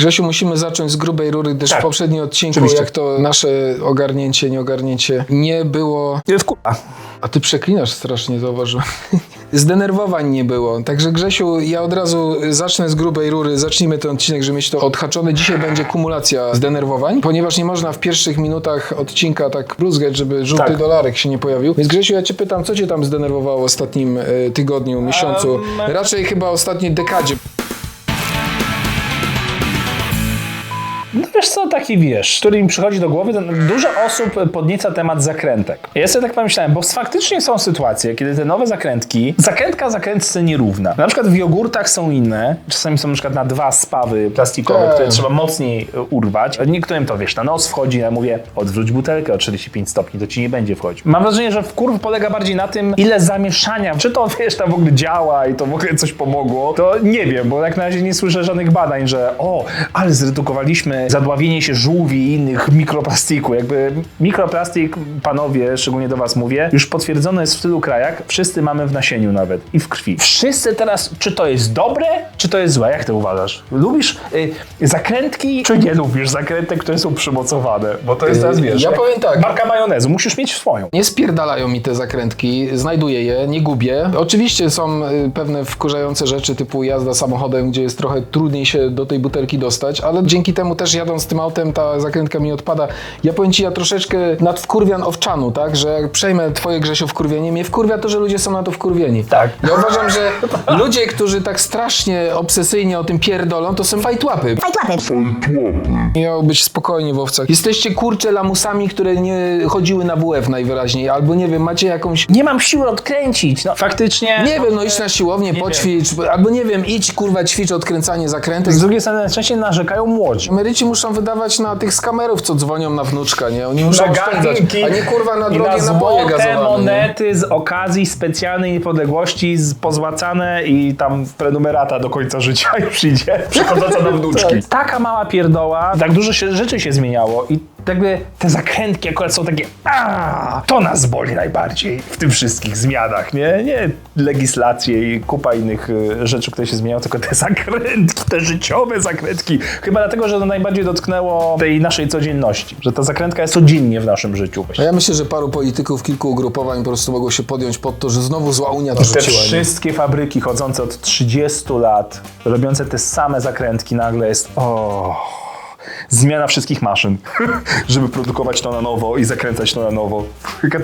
Grzesiu, musimy zacząć z grubej rury, gdyż Tak. w poprzednim odcinku, Oczywiście. jak to nasze ogarnięcie, nieogarnięcie, nie było... Jest kurwa. A ty przeklinasz strasznie, zauważyłem. Zdenerwowań nie było. Także Grzesiu, ja od razu zacznę z grubej rury. Zacznijmy ten odcinek, żeby mieć to odhaczone. Dzisiaj będzie kumulacja zdenerwowań, ponieważ nie można w pierwszych minutach odcinka tak bluzgać, żeby żółty Tak. dolarek się nie pojawił. Więc Grzesiu, ja cię pytam, co cię tam zdenerwowało w ostatnim e, tygodniu, miesiącu? Em, Raczej chyba ostatniej dekadzie. Wiesz co, taki wiesz, który mi przychodzi do głowy, dużo osób podnieca temat zakrętek. Ja sobie tak pomyślałem, bo faktycznie są sytuacje, kiedy te nowe zakrętki, zakrętka zakrętce nierówna. Na przykład w jogurtach są inne, czasami są na przykład na dwa spawy plastikowe, Tak. które trzeba mocniej e, urwać. Niektórym to wiesz, na nos wchodzi, ja mówię, odwróć butelkę o 45 stopni, to ci nie będzie wchodzić. Mam wrażenie, że wkurw polega bardziej na tym, ile zamieszania, czy to wiesz, tam w ogóle działa i to w ogóle coś pomogło, to nie wiem, bo jak na razie nie słyszę żadnych badań, że o, ale zredukowaliśmy zadławienie się żółwi i innych mikroplastiku. Jakby mikroplastik, panowie, szczególnie do was mówię, już potwierdzone jest w tylu krajach, wszyscy mamy w nasieniu nawet i w krwi. Wszyscy teraz, czy to jest dobre, czy to jest złe? Jak ty uważasz? Lubisz y, zakrętki, czy nie lubisz zakrętek, które są przymocowane? Bo to jest Y, teraz, wiesz, ja powiem tak. Marka majonezu, musisz mieć swoją. Nie spierdalają mi te zakrętki, znajduję je, nie gubię. Oczywiście są y, pewne wkurzające rzeczy typu jazda samochodem, gdzie jest trochę trudniej się do tej butelki dostać, ale dzięki temu też jadąc tym autem ta zakrętka mi odpada. Ja powiem ci, ja troszeczkę nadwkurwian owczanu, tak, że jak przejmę twoje Grzesio wkurwienie, mnie wkurwia to, że ludzie są na to wkurwieni. Tak. Ja uważam, że ludzie, którzy tak strasznie obsesyjnie o tym pierdolą, to są fajtłapy. Miało być spokojnie w owcach. Jesteście kurcze lamusami, które nie chodziły na WF najwyraźniej, albo nie wiem, macie jakąś Nie mam siły odkręcić. No, faktycznie. nie wiem, no idź na siłownię, poćwicz, albo nie wiem, idź kurwa ćwicz odkręcanie zakrętek. Z drugiej strony najczęściej narzekają młodzi. Emeryci muszą wydawać na tych skamerów, co dzwonią na wnuczka, nie? Oni muszą oszczędzać, a nie kurwa na drogie na naboje gazowane. monety z okazji specjalnej niepodległości pozłacane i tam prenumerata do końca życia już idzie, przechodząca na wnuczki. Taka mała pierdoła, tak dużo się, rzeczy się zmieniało i jakby te zakrętki akurat są takie a to nas boli najbardziej w tym wszystkich zmianach, nie? Nie legislacje i kupa innych y, rzeczy, które się zmieniają, tylko te zakrętki, te życiowe zakrętki. Chyba dlatego, że to najbardziej dotknęło tej naszej codzienności, że ta zakrętka jest codziennie w naszym życiu. A ja myślę, że paru polityków, kilku ugrupowań po prostu mogło się podjąć pod to, że znowu zła Unia to Te rzuciła. nie? wszystkie fabryki chodzące od 30 lat, robiące te same zakrętki, nagle jest o, zmiana wszystkich maszyn, żeby produkować to na nowo i zakręcać to na nowo.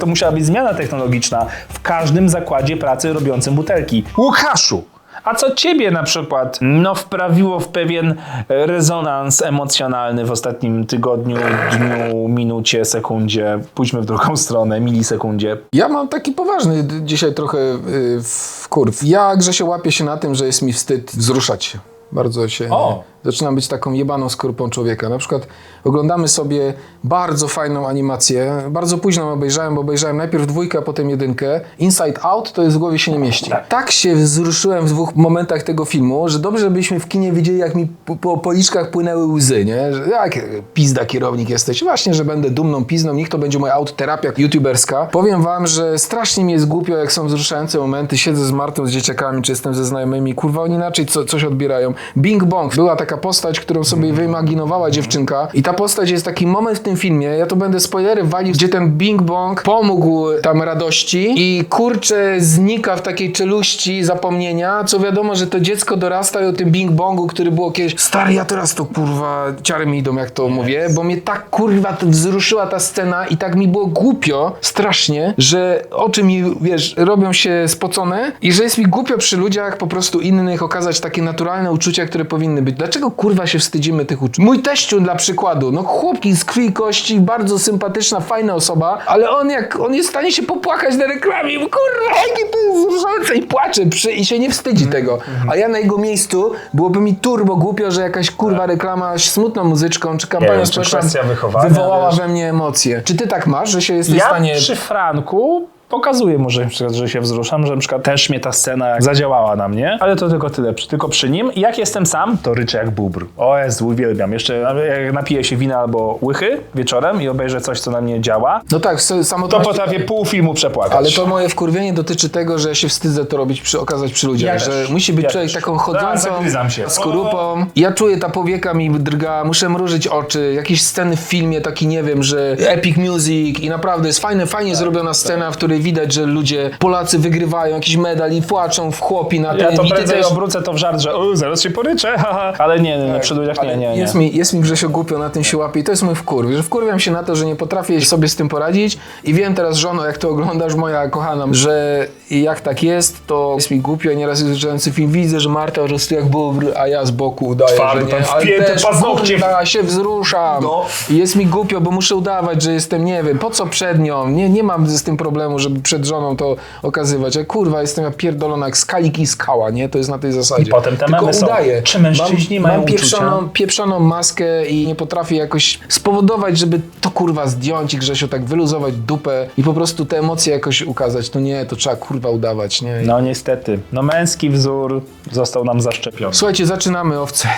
To musiała być zmiana technologiczna w każdym zakładzie pracy robiącym butelki. Łukaszu! A co ciebie na przykład no, wprawiło w pewien rezonans emocjonalny w ostatnim tygodniu, dniu, minucie, sekundzie? Pójdźmy w drugą stronę, milisekundzie. Ja mam taki poważny dzisiaj trochę yy, wkurw. Ja, Grzesio, łapię się na tym, że jest mi wstyd wzruszać się. Bardzo się... O! Zaczynam być taką jebaną skorupą człowieka. Na przykład oglądamy sobie bardzo fajną animację. Bardzo późno obejrzałem, bo obejrzałem najpierw dwójkę, a potem jedynkę. Inside Out to jest w głowie się nie mieści. Tak się wzruszyłem w dwóch momentach tego filmu, że dobrze byśmy w kinie widzieli, jak mi po, po policzkach płynęły łzy, nie? Że jak pizda kierownik jesteś. Właśnie, że będę dumną pizdą, niech to będzie moja autoterapia youtuberska. Powiem wam, że strasznie mi jest głupio, jak są wzruszające momenty. Siedzę z Martą, z dzieciakami, czy jestem ze znajomymi. Kurwa, oni inaczej co, coś odbierają. Bing Bong. Była taka postać, którą sobie wyimaginowała dziewczynka. I ta postać jest taki moment w tym filmie, ja to będę spoilery walił, gdzie ten Bing Bong pomógł tam radości. I kurczę znika w takiej czeluści zapomnienia, co wiadomo, że to dziecko dorasta i o tym Bing Bongu, który było kiedyś stary, ja teraz to kurwa ciary mi idą, jak to mówię, bo mnie tak kurwa wzruszyła ta scena i tak mi było głupio, strasznie, że oczy mi, wiesz, robią się spocone i że jest mi głupio przy ludziach po prostu innych okazać takie naturalne uczucia, które powinny być. Dlaczego kurwa się wstydzimy tych uczuć? Mój teściu dla przykładu, no chłopki z krwi i kości, bardzo sympatyczna, fajna osoba, ale on jak, on jest w stanie się popłakać na reklamie, kurwa, jakie to jest wzruszające i płacze przy, i się nie wstydzi tego. A ja na jego miejscu byłoby mi turbo głupio, że jakaś kurwa reklama z smutną muzyczką, czy kampania wiem, czy społeczna kwestia wychowania, wywołała wiesz. we mnie emocje. Czy ty tak masz, że się jesteś w Ja stanie... przy Franku pokazuję mu, że, na przykład, że się wzruszam, że na przykład też mnie ta scena zadziałała na mnie, ale to tylko tyle, tylko przy nim. Jak jestem sam, to ryczę jak bubr. O Jezu, uwielbiam. Jeszcze jak napiję się wina albo łychy wieczorem i obejrzę coś, co na mnie działa, No tak, s- to potrafię pół filmu przepłakać. Ale to moje wkurwienie dotyczy tego, że ja się wstydzę to robić, przy, okazać przy ludziach, Ja że też. musi być Ja człowiek też. taką Tak, chodzącą zagryzam się. skorupą. Ja czuję, ta powieka mi drga, muszę mrużyć oczy, jakieś sceny w filmie, taki nie wiem, że epic music i naprawdę jest fajne, fajnie Tak, zrobiona scena, w której widać, że ludzie, Polacy wygrywają jakiś medal i płaczą w chłopi na Ja tym. to I prędzej też- obrócę to w żart, że zaraz się poryczę, haha. Ale nie, nie, nie przy ludziach nie, nie, nie. Jest mi, jest mi Grzesio głupio na tym się łapie i to jest mój wkurw, że wkurwiam się na to, że nie potrafię sobie z tym poradzić i wiem teraz, żono, jak to oglądasz, moja kochana, że jak tak jest, to jest mi głupio nieraz zaczynający film widzę, że Marta po prostu jak bobr, a ja z boku udaję, Twardo, że nie, tam ale też, paznokcie. kurwa, się wzruszam No. i jest mi głupio, bo muszę udawać, że jestem, nie wiem, po co przed nią, nie, nie mam z tym problemu, żeby przed żoną to okazywać, a kurwa, jestem ja pierdolona jak skalik i skała, nie, to jest na tej zasadzie. I potem te Tylko udaję. Czy mężczyźni mam, mają mam pieprzoną, uczucia? pieprzoną maskę i nie potrafię jakoś spowodować, żeby to kurwa zdjąć i Grzesio tak wyluzować dupę i po prostu te emocje jakoś ukazać. To nie, to trzeba kurwa udawać, nie? No niestety. No męski wzór został nam zaszczepiony. Słuchajcie, zaczynamy owce.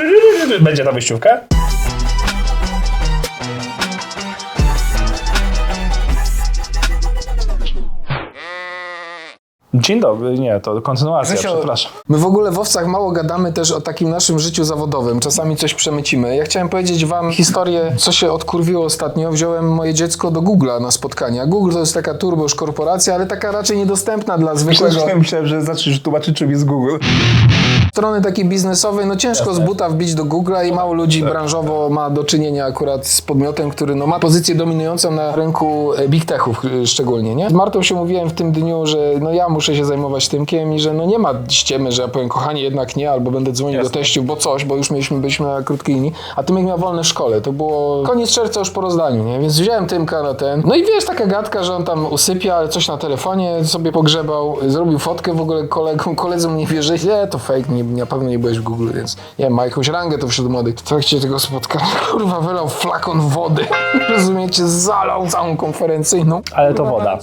Będzie ta wyjściówka? Dzień dobry, nie, to kontynuacja, Grzesio, przepraszam. My w ogóle w owcach mało gadamy też o takim naszym życiu zawodowym. Czasami coś przemycimy. Ja chciałem powiedzieć wam historię, co się odkurwiło ostatnio. Wziąłem moje dziecko do Google'a na spotkania. Google to jest taka turbo już korporacja, ale taka raczej niedostępna dla zwykłego... Myślałem, że zaczniesz tłumaczyć czym jest Google. Strony takiej biznesowej, no ciężko z buta wbić do Google'a i mało ludzi branżowo ma do czynienia akurat z podmiotem, który no, ma pozycję dominującą na rynku e, big techów e, szczególnie, nie? Z Martą się mówiłem w tym dniu, że no ja muszę się zajmować Tymkiem i że no nie ma ściemy, że ja powiem kochanie jednak nie, albo będę dzwonił do Jasne. teściów, bo coś, bo już mieliśmy, byliśmy na krótkiej linii, a Tymek miał wolne w szkole, to było koniec czerwca już po rozdaniu, nie? Więc wziąłem Tymka na ten, no i wiesz, taka gadka, że on tam usypia, ale coś na telefonie sobie pogrzebał, zrobił fotkę w ogóle kolegom, koledzy mu nie wierzyli, nie, to fake, nie, na pewno nie byłeś w Google, więc nie wiem, ma jakąś rangę to wszedł młody. W trakcie tego spotkania, kurwa, wylał flakon wody, rozumiecie, zalał całą konferencyjną. Ale to woda.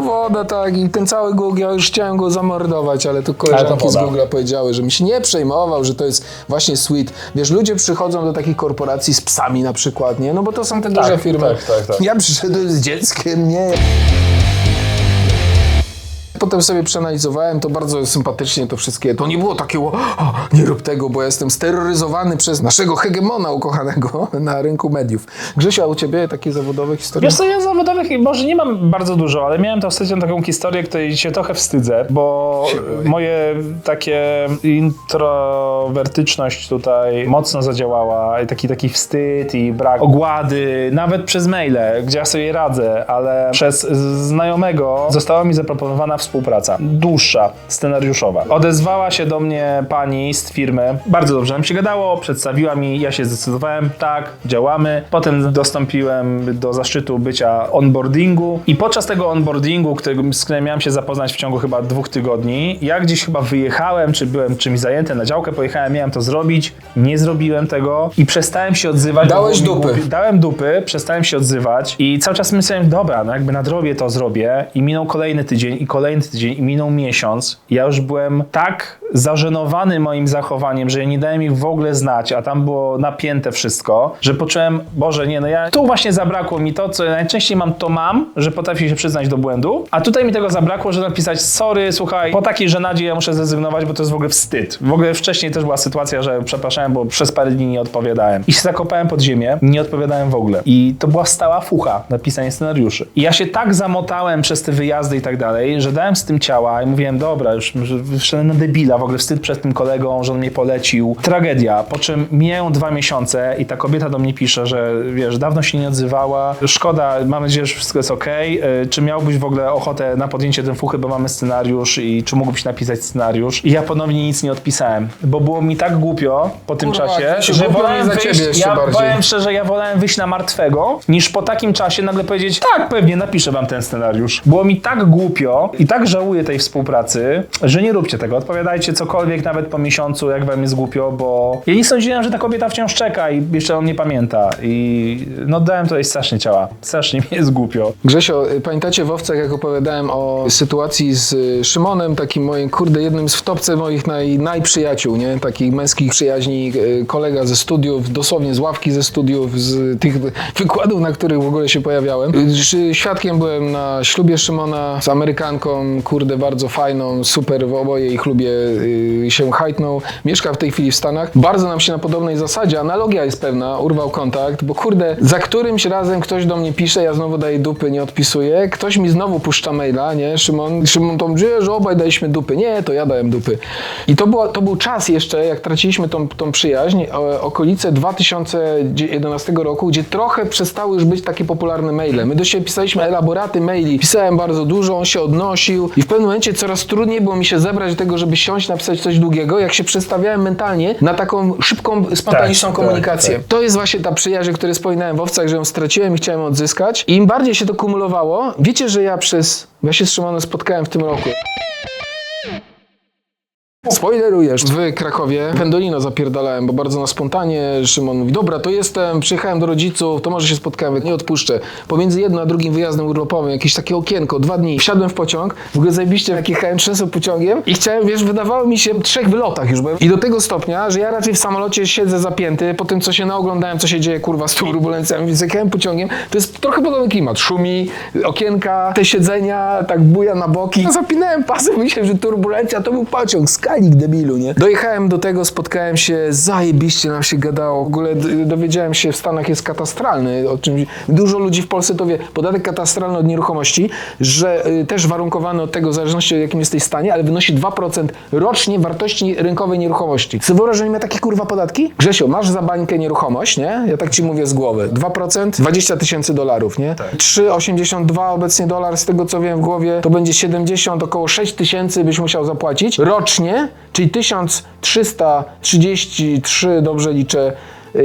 Woda, tak, i ten cały Google, ja już chciałem go zamordować, ale tu Ale koleżanki to z. Google powiedziały, że mi się nie przejmował, że to jest właśnie sweet. Wiesz, ludzie przychodzą do takich korporacji z psami na przykład, nie? No bo to są te duże firmy. tak, tak, tak. Ja przyszedłem z dzieckiem, nie. Potem sobie przeanalizowałem to bardzo sympatycznie, to wszystkie. To nie było takie, o, nie rób tego, bo ja jestem steroryzowany przez naszego hegemona ukochanego na rynku mediów. Grzesiu, a u ciebie takie zawodowe historie? Wiesz co, ja zawodowych może nie mam bardzo dużo, ale miałem to ostatnio taką historię, której się trochę wstydzę, bo moje takie introwertyczność tutaj mocno zadziałała i taki taki wstyd i brak ogłady, nawet przez maile, gdzie ja sobie radzę, ale przez znajomego została mi zaproponowana współpraca, dłuższa, scenariuszowa. Odezwała się do mnie pani z firmy, bardzo dobrze nam się gadało, przedstawiła mi, ja się zdecydowałem, tak, działamy. Potem dostąpiłem do zaszczytu bycia onboardingu i podczas tego onboardingu, którym, z którym miałem się zapoznać w ciągu chyba dwóch tygodni, ja gdzieś chyba wyjechałem, czy byłem czymś zajęty, na działkę pojechałem, miałem to zrobić, nie zrobiłem tego i przestałem się odzywać. Dałeś dupy. głupio. Dałem dupy, przestałem się odzywać i cały czas myślałem, dobra, no jakby nadrobię to, zrobię i minął kolejny tydzień i kolejny tydzień i minął miesiąc. Ja już byłem tak zażenowany moim zachowaniem, że ja nie dałem ich w ogóle znać, a tam było napięte wszystko, że poczułem, Boże, nie, no ja, tu właśnie zabrakło mi to, co najczęściej mam, to mam, że potrafię się przyznać do błędu, a tutaj mi tego zabrakło, że napisać, sorry, słuchaj, po takiej żenadzie ja muszę zrezygnować, bo to jest w ogóle wstyd. W ogóle wcześniej też była sytuacja, że przepraszałem, bo przez parę dni nie odpowiadałem. I się zakopałem pod ziemię, nie odpowiadałem w ogóle. I to była stała fucha na pisanie scenariuszy. I ja się tak zamotałem przez te wyjazdy i tak dalej, że dałem z tym ciała i mówiłem, dobra, już że wyszedłem na debila, w ogóle wstyd przed tym kolegą, że on mnie polecił. Tragedia. Po czym mijają dwa miesiące i ta kobieta do mnie pisze, że wiesz, dawno się nie odzywała, szkoda, mam nadzieję, że wszystko jest okej. Y, Czy miałbyś w ogóle ochotę na podjęcie ten fuchy, bo mamy scenariusz i czy mógłbyś napisać scenariusz? I ja ponownie nic nie odpisałem, bo było mi tak głupio po tym Kurwa, czasie, że wolałem wyjść, ja bardziej. powiem szczerze, ja wolałem wyjść na martwego, niż po takim czasie nagle powiedzieć, tak, pewnie napiszę wam ten scenariusz. Było mi tak głupio i tak tak żałuję tej współpracy, że nie róbcie tego. Odpowiadajcie cokolwiek, nawet po miesiącu, jak wam jest głupio, bo ja nie sądziłem, że ta kobieta wciąż czeka i jeszcze on nie pamięta. I no dałem tutaj strasznie ciała. Strasznie mi jest głupio. Grzesio, pamiętacie w Owcach, jak opowiadałem o sytuacji z Szymonem, takim moim, kurde, jednym z w topce moich naj, najprzyjaciół, nie? Takich męskich przyjaźni, y, kolega ze studiów, dosłownie z ławki ze studiów, z tych wykładów, na których w ogóle się pojawiałem. Świadkiem byłem na ślubie Szymona z Amerykanką, kurde, bardzo fajną, super, w oboje ich lubię, y, się hajtnął. Mieszka w tej chwili w Stanach. Bardzo nam się na podobnej zasadzie, analogia jest pewna, urwał kontakt, bo kurde, za którymś razem ktoś do mnie pisze, ja znowu daję dupy, nie odpisuję, ktoś mi znowu puszcza maila, nie, Szymon, Szymon to mówi, że obaj daliśmy dupy, nie, to ja dałem dupy. I to, była, to był czas jeszcze, jak traciliśmy tą, tą przyjaźń, okolice 2011 roku, gdzie trochę przestały już być takie popularne maile. My do siebie pisaliśmy elaboraty maili, pisałem bardzo dużo, on się i w pewnym momencie coraz trudniej było mi się zebrać do tego, żeby siąść, napisać coś długiego, jak się przestawiałem mentalnie na taką szybką, spontaniczną Tak, komunikację. tak, tak. To jest właśnie ta przyjaźń, o której wspominałem w Owcach, że ją straciłem i chciałem odzyskać. I im bardziej się to kumulowało, wiecie, że ja przez... Ja się z Szymonem spotkałem w tym roku. Spoilerujesz. W Krakowie Pendolino zapierdalałem, bo bardzo na spontanie. Szymon mówi, dobra, to jestem, przyjechałem do rodziców, to może się spotkamy, nie odpuszczę. Pomiędzy jednym a drugim wyjazdem urlopowym, jakieś takie okienko, dwa dni. Wsiadłem w pociąg, w ogóle zajebiście jak jechałem trzęsą pociągiem i chciałem, wiesz, wydawało mi się w trzech wylotach już byłem. I do tego stopnia, że ja raczej w samolocie siedzę zapięty, po tym co się naoglądałem, co się dzieje, kurwa, z turbulencjami, więc jechałem pociągiem, to jest trochę podobny klimat. Szumi, okienka, te siedzenia, tak buja na boki. Zapinałem pasy, myślałem, że turbulencja to był pociąg, skalik debilu, nie? Dojechałem do tego, spotkałem się, zajebiście nam się gadało. W ogóle dowiedziałem się, w Stanach jest katastralny, o czym dużo ludzi w Polsce to wie. Podatek katastralny od nieruchomości, że y, też warunkowany od tego, w zależności od jakim jesteś stanie, ale wynosi 2% rocznie wartości rynkowej nieruchomości. Sobie nie ma takie kurwa podatki? Grzesio, masz za bańkę nieruchomość, nie? Ja tak ci mówię z głowy. 2%, 20 tysięcy dolarów, nie? 3,82 obecnie dolar, z tego co wiem w głowie, to będzie 70, około 6 tysięcy byś musiał zapłacić rocznie, czyli 1333, dobrze liczę,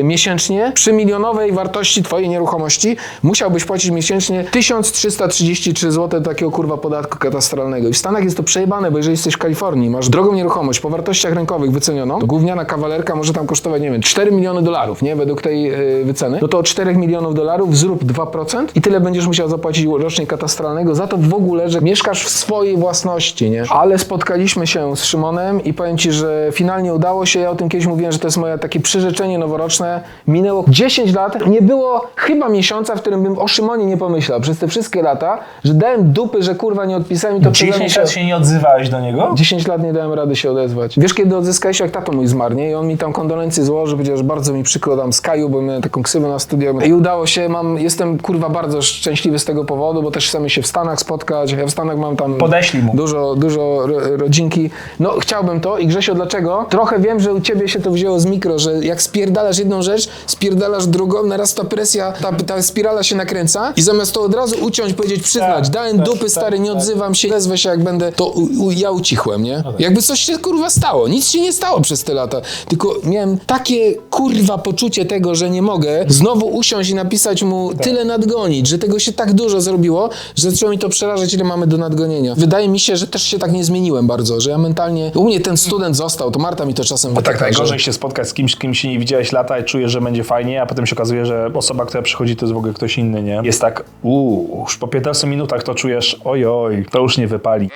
miesięcznie przy milionowej wartości twojej nieruchomości musiałbyś płacić miesięcznie 1333 zł takiego kurwa podatku katastralnego. I w Stanach jest to przejebane, bo jeżeli jesteś w Kalifornii, masz drogą nieruchomość po wartościach rynkowych wycenioną, to gówniana kawalerka może tam kosztować, nie wiem, 4 miliony dolarów, nie? Według tej y, wyceny. No to od 4 milionów dolarów zrób 2% i tyle będziesz musiał zapłacić rocznie katastralnego za to w ogóle, że mieszkasz w swojej własności, nie? Ale spotkaliśmy się z Szymonem i powiem Ci, że finalnie udało się. Ja o tym kiedyś mówiłem, że to jest moje takie przyrzeczenie noworoczne. Minęło 10 lat. Nie było chyba miesiąca, w którym bym o Szymonie nie pomyślał przez te wszystkie lata, że dałem dupy, że kurwa nie odpisałem i to przeze mnie 10 lat się nie odzywałeś do niego? 10 lat nie dałem rady się odezwać. Wiesz, kiedy odzyskałeś, jak tato mój zmarł, nie? I on mi tam kondolencje złożył, powiedział, że bardzo mi przykro tam z Kaju, bo miałem taką ksywę na studiach. I udało się, mam, jestem kurwa bardzo szczęśliwy z tego powodu, bo też chcemy się w Stanach spotkać. Ja w Stanach mam tam Podeślij mu. dużo, dużo ro, rodzinki. No, chciałbym to. I Grzesio, dlaczego? Trochę wiem, że u ciebie się to wzięło z mikro, że jak spierdalasz jedną rzecz, spierdalasz drugą, naraz ta presja, ta, ta spirala się nakręca i zamiast to od razu uciąć, powiedzieć, przyznać, Tak, dałem tak, dupy, tak, stary, nie tak. odzywam się, wezwę się jak będę, to u, u, ja ucichłem, nie? Jakby coś się kurwa stało. Nic się nie stało przez te lata. Tylko miałem takie kurwa poczucie tego, że nie mogę znowu usiąść i napisać mu Tak. tyle nadgonić, że tego się tak dużo zrobiło, że zaczęło mi to przerażać, ile mamy do nadgonienia. Wydaje mi się, że też się tak nie zmieniłem bardzo, że ja mentalnie... U mnie ten student został, to Marta mi to czasem Tak, wytyka, najgorzej że- się spotkać z kimś, kim się nie widziałeś lata i czujesz, że będzie fajnie, a potem się okazuje, że osoba, która przychodzi, to jest w ogóle ktoś inny, nie? Jest tak, uuu, już po 15 minutach to czujesz, ojoj, to już nie wypali.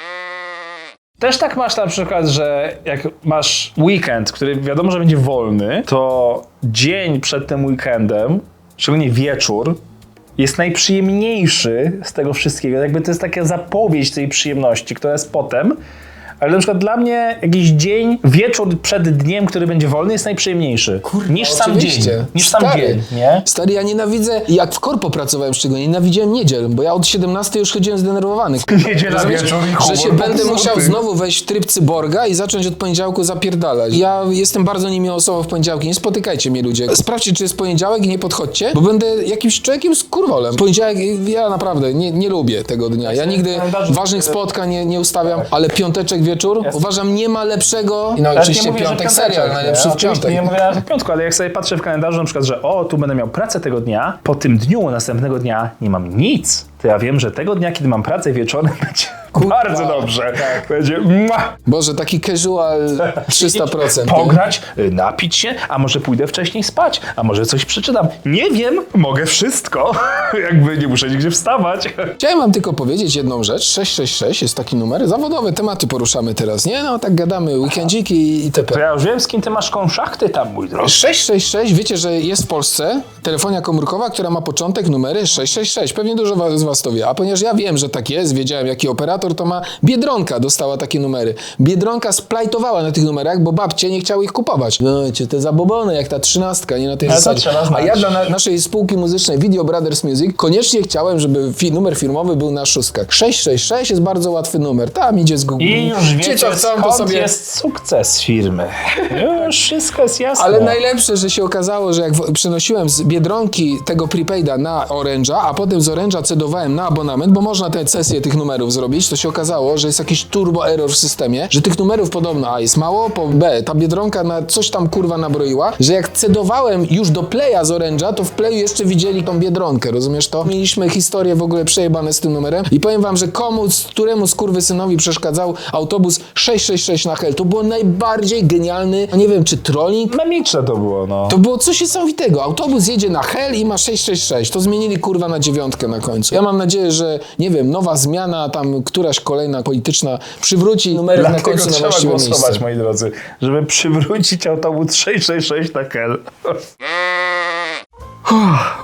Też tak masz na przykład, że jak masz weekend, który wiadomo, że będzie wolny, to dzień przed tym weekendem, szczególnie wieczór, jest najprzyjemniejszy z tego wszystkiego. Jakby to jest taka zapowiedź tej przyjemności, która jest potem. Ale na przykład dla mnie jakiś dzień, wieczór przed dniem, który będzie wolny, jest najprzyjemniejszy. niż sam Oczywiście. dzień. Niż sam Stary, dzień, nie? Stary, ja nienawidzę, jak w korpo pracowałem szczególnie, nienawidziłem niedziel, bo ja od 17 już chodziłem zdenerwowany. Niedziela wieczór i Że humor się będę popsuty. musiał znowu wejść w tryb cyborga i zacząć od poniedziałku zapierdalać. Ja jestem bardzo niemiłą osobą w poniedziałki, nie spotykajcie mnie ludzie. Sprawdźcie, czy jest poniedziałek i nie podchodźcie, bo będę jakimś człowiekiem z kurwolem. Poniedziałek, ja naprawdę nie, nie lubię tego dnia. Ja nigdy kalendarzu- ważnych spotkań nie, nie ustawiam, ale piąteczek wieczór, uważam, nie ma lepszego... I no Ale oczywiście nie mówię, że piątek serial, najlepszy w piątek. Nie mówię w piątku, ale jak sobie patrzę w kalendarzu na przykład, że o, tu będę miał pracę tego dnia, po tym dniu następnego dnia nie mam nic, to ja wiem, że tego dnia, kiedy mam pracę wieczorem, będzie Bardzo dobrze. Będzie mua, Boże, taki casual 300%. nie? pograć, y, napić się, a może pójdę wcześniej spać, a może coś przeczytam. Nie wiem, mogę wszystko. Jakby nie muszę nigdzie wstawać. Chciałem wam tylko powiedzieć jedną rzecz. 666 jest taki numer. Zawodowe tematy poruszamy teraz, nie? No tak gadamy, weekendziki To itp. ja już wiem, z kim ty masz konszachty tam, mój drogi. 666, wiecie, że jest w Polsce telefonia komórkowa, która ma początek numery 666. Pewnie dużo z was to wie. A ponieważ ja wiem, że tak jest, wiedziałem jaki operator to ma, Biedronka dostała takie numery. Biedronka splajtowała na tych numerach, bo babcie nie chciały ich kupować. No cię te zabobony, jak ta trzynastka, nie na tej Ale to zasadzie. trzeba znać. A ja dla na naszej spółki muzycznej Video Brothers Music koniecznie chciałem, żeby fi numer firmowy był na szóstkach. 666 jest bardzo łatwy numer. Tam idzie z Google. I już Ci, wiecie, skąd to sobie... jest sukces firmy. Już wszystko jest jasne. Ale najlepsze, że się okazało, że jak w- przenosiłem z Biedronki tego prepaida na Orange'a, a potem z Orange'a cedowałem na abonament, bo można tę sesję tych numerów zrobić, to się okazało, że jest jakiś turbo error w systemie, że tych numerów podobno A jest mało, po B ta Biedronka na coś tam kurwa nabroiła, że jak cedowałem już do Playa z Orange'a, to w Playu jeszcze widzieli tą Biedronkę, rozumiesz to? Mieliśmy historię w ogóle przejebane z tym numerem i powiem wam, że komu, któremu skurwysynowi przeszkadzał autobus 666 na Hel, to było najbardziej genialny, no nie wiem, czy trolling, Memiczne to było, no. to było coś niesamowitego. Autobus jedzie na Hel i ma 666. To zmienili kurwa na dziewiątkę na końcu. Ja mam nadzieję, że nie wiem, nowa zmiana, tam któraś kolejna polityczna przywróci numery na końcu na trzeba właściwe głosować, miejsce. moi drodzy, żeby przywrócić autobus 666 na Kel.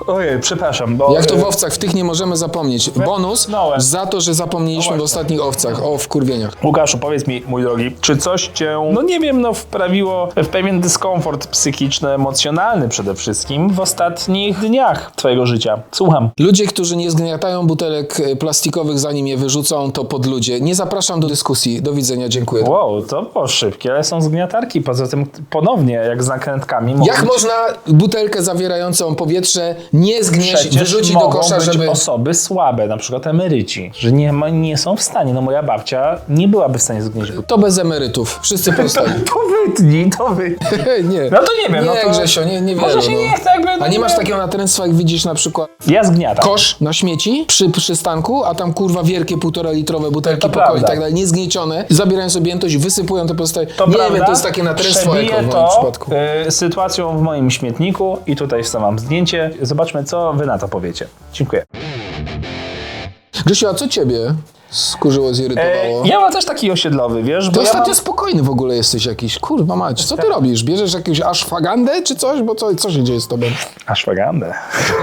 Ojej, przepraszam, bo... Jak to w owcach, w tych nie możemy zapomnieć. Bonus za to, że zapomnieliśmy w ostatnich owcach o wkurwieniach. Łukaszu, powiedz mi, mój drogi, czy coś cię, no nie wiem, no wprawiło w pewien dyskomfort psychiczny, emocjonalny przede wszystkim w ostatnich dniach twojego życia? Słucham. Ludzie, którzy nie zgniatają butelek e, plastikowych zanim je wyrzucą, to pod ludzie. Nie zapraszam do dyskusji. Do widzenia, dziękuję. Wow, to było szybkie, ale są zgniatarki. Poza tym ponownie, jak z nakrętkami, mogą Jak być- można butelkę zawierającą powietrze nie zgnieść, Przecież wyrzucić do kosza, być żeby... osoby słabe, na przykład emeryci, że nie, ma, nie są w stanie. No moja babcia nie byłaby w stanie zgnieść butelki. To bez emerytów. Wszyscy pozostali. To wytnij, to wytnij. nie. No to nie wiem, Nie, no to... Grzesio, nie, nie Może wielu, się no. nie chce jakby... A no nie masz takiego natręctwa, jak widzisz na przykład Ja zgniatam. kosz na śmieci przy przystanku, a tam kurwa wielkie półtora litrowe butelki To po coli i tak dalej, niezgniecione, zabierają sobie jętość, wysypują to pozostałe. To nie prawda, wiem, to jest takie natręstwo eko w moim to przypadku. y, sytuacją w moim śmietniku i tutaj wstawiam zdjęcie. Zobaczmy, co wy na to powiecie. Dziękuję. Grzesiu, a co ciebie skurzyło, E, zirytowało? ja mam też taki osiedlowy, wiesz, Ty bo ja ostatnio mam... spokojny w ogóle jesteś jakiś. Kurwa mać, co ty robisz? Bierzesz jakąś ashwagandę czy coś? Bo co, co się dzieje z tobą? Ashwagandę.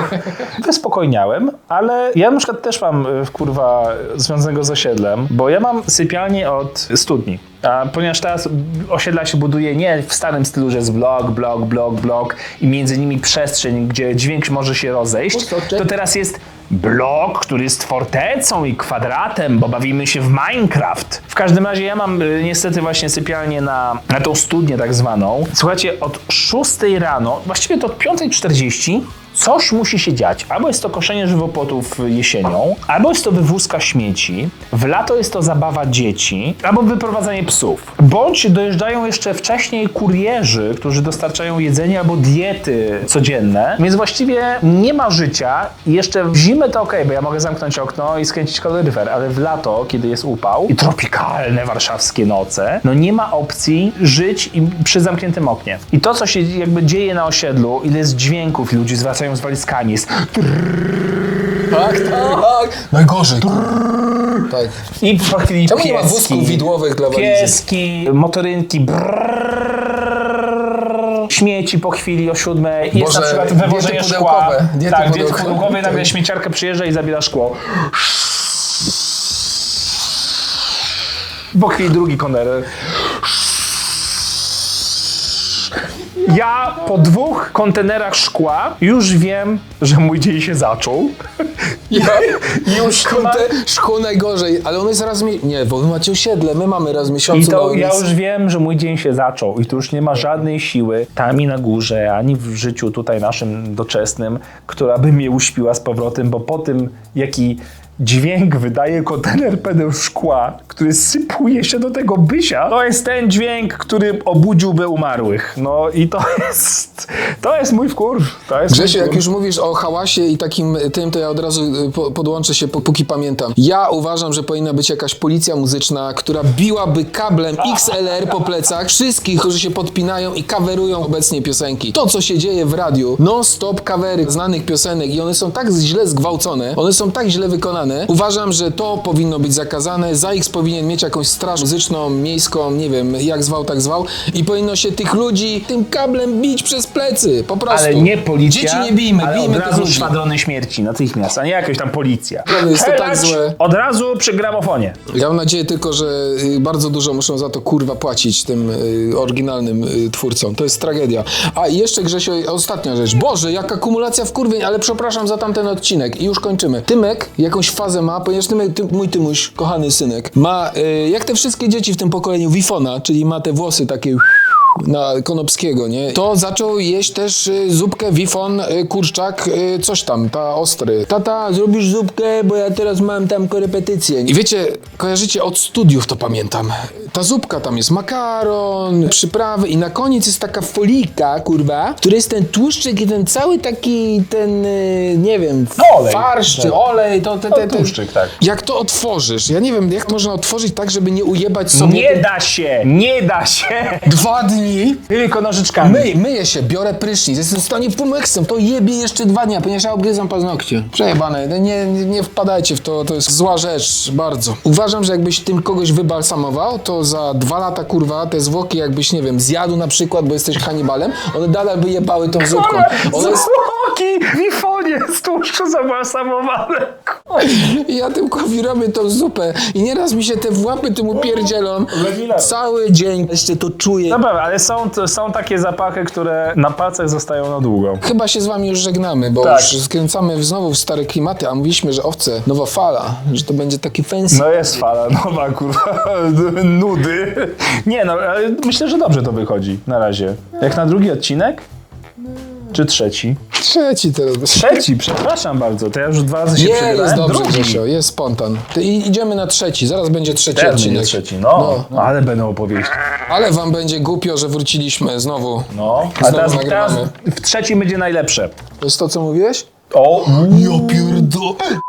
Wyspokojniałem, ale ja na przykład też mam y, kurwa związanego z osiedlem, bo ja mam sypialnię od studni. A ponieważ teraz osiedla się buduje nie w starym stylu, że jest blok, blok, blok, blok i między nimi przestrzeń, gdzie dźwięk może się rozejść, to teraz jest blok, który jest fortecą i kwadratem, bo bawimy się w Minecraft. W każdym razie ja mam y, niestety właśnie sypialnię na, na tą studnię tak zwaną. Słuchajcie, od 6 rano, właściwie to od 5.40 Coś musi się dziać. Albo jest to koszenie żywopłotów jesienią, albo jest to wywózka śmieci, w lato jest to zabawa dzieci, albo wyprowadzanie psów. Bądź dojeżdżają jeszcze wcześniej kurierzy, którzy dostarczają jedzenie albo diety codzienne, więc właściwie nie ma życia. Jeszcze w zimę to ok, bo ja mogę zamknąć okno i skręcić kaloryfer, ale w lato, kiedy jest upał i tropikalne warszawskie noce, no nie ma opcji żyć przy zamkniętym oknie. I to, co się jakby dzieje na osiedlu, ile jest dźwięków, ludzi zwracają z walizkami, jest Tak, tak. Najgorzej. Tak. i po chwili Czemu nie ma pieski, wózków widłowych dla walizy? Pieski, motorynki, brrrr, śmieci po chwili o siódmej. Jest Boże, na przykład diety wywożenie szkła. diety tak, diety pudełkowe. nagle śmieciarka przyjeżdża i zabiera szkło. Po chwili drugi kontener. Ja po dwóch kontenerach szkła już wiem, że mój dzień się zaczął. Ja, Już. Kurde, szkło najgorzej, ale on jest raz mi... Nie, bo wy macie osiedle, my mamy raz w I miesiącu. to no, ja już wiem, że mój dzień się zaczął i tu już nie ma żadnej siły tam i na górze, ani w życiu tutaj naszym doczesnym, która by mnie uśpiła z powrotem, bo po tym, jaki dźwięk wydaje kontener pedeł szkła, który sypuje się do tego bysia. To jest ten dźwięk, który obudziłby umarłych. No i to jest, to jest mój wkurw. To jest Grzesiu, jak już mówisz o hałasie i takim tym, to ja od razu y, po, podłączę się, pó- póki pamiętam. Ja uważam, że powinna być jakaś policja muzyczna, która biłaby kablem XLR po plecach wszystkich, którzy się podpinają i kawerują obecnie piosenki. To, co się dzieje w radiu, non-stop kawery znanych piosenek i one są tak źle zgwałcone, one są tak źle wykonane. Uważam, że to powinno być zakazane. ZAX powinien mieć jakąś straż muzyczną, miejską, nie wiem, jak zwał, tak zwał i powinno się tych ludzi tym kablem bić przez plecy, po prostu. Ale nie policja, Dzieci nie bijmy, ale bijmy od tych razu ludzi. szwadrony śmierci natychmiast, a nie jakaś tam policja. Naprawdę jest to tak złe. Od razu przy gramofonie. Ja mam nadzieję tylko, że y, bardzo dużo muszą za to kurwa płacić tym y, oryginalnym y, twórcom. To jest tragedia. A i jeszcze Grzesio, ostatnia rzecz. Boże, jaka kumulacja wkurwień, ale przepraszam za tamten odcinek i już kończymy. Tymek jakąś fazę ma, ponieważ Tymek, ty, mój Tymuś, kochany synek, ma y, jak te wszystkie dzieci w tym pokoleniu Wifona, czyli ma te włosy takie na Konopskiego, nie? To zaczął jeść też y, zupkę Wifon, y, kurczak, y, coś tam, ta ostry. Tata, zrobisz zupkę, bo ja teraz mam tam korepetycję. I wiecie, kojarzycie, od studiów to pamiętam. Ta zupka tam jest makaron, przyprawy i na koniec jest taka folika, kurwa, w której jest ten tłuszczyk i ten cały taki, ten, y, nie wiem, Olej. farsz czy olej, to te, te, te, tłuszczyk, tak. Jak to otworzysz? Ja nie wiem, jak można otworzyć tak, żeby nie ujebać sobie... Nie da się, nie da się. Dwa dni Tylko nożyczkami. My, myję się, biorę prysznic, jestem w stanie pumeksem, to jebie jeszcze dwa dni, ponieważ ja obgryzam paznokcie. Przejebane, nie, nie, nie wpadajcie w to, to jest zła rzecz, bardzo. Uważam, że jakbyś tym kogoś wybalsamował, to za dwa lata, kurwa, te zwłoki jakbyś, nie wiem, zjadł na przykład, bo jesteś kanibalem, one nadal by jebały tą zupką. One jest... Zwłoki w iPhonie z tłuszczu zabalsamowane. Ja Tymkowi robię tą zupę i nieraz mi się te włapy tym upierdzielą. Cały dzień jeszcze to czuję. Dobra, ale są, są takie zapachy, które na palcach zostają na długo. Chyba się z wami już żegnamy, bo Tak. już skręcamy znowu w stare klimaty, a mówiliśmy, że owce, nowa fala, że to będzie taki fancy. No jest fala nowa, kurwa, nudy. Nie no, ale myślę, że dobrze to wychodzi na razie. Jak na drugi odcinek? Czy trzeci? Trzeci teraz. Trzeci, przepraszam bardzo, to ja już dwa razy się Nie, przebierałem. jest dobrze, Drugi. Grzesio, jest spontan. Ty, i- idziemy na trzeci, zaraz będzie trzeci Teraz odcinek. będzie trzeci, no, no. ale będą opowieści. Ale wam będzie głupio, że wróciliśmy znowu. No, a Znowu teraz, teraz nagrywamy. w trzecim będzie najlepsze. To jest to, co mówiłeś? O, Ja pierdolę.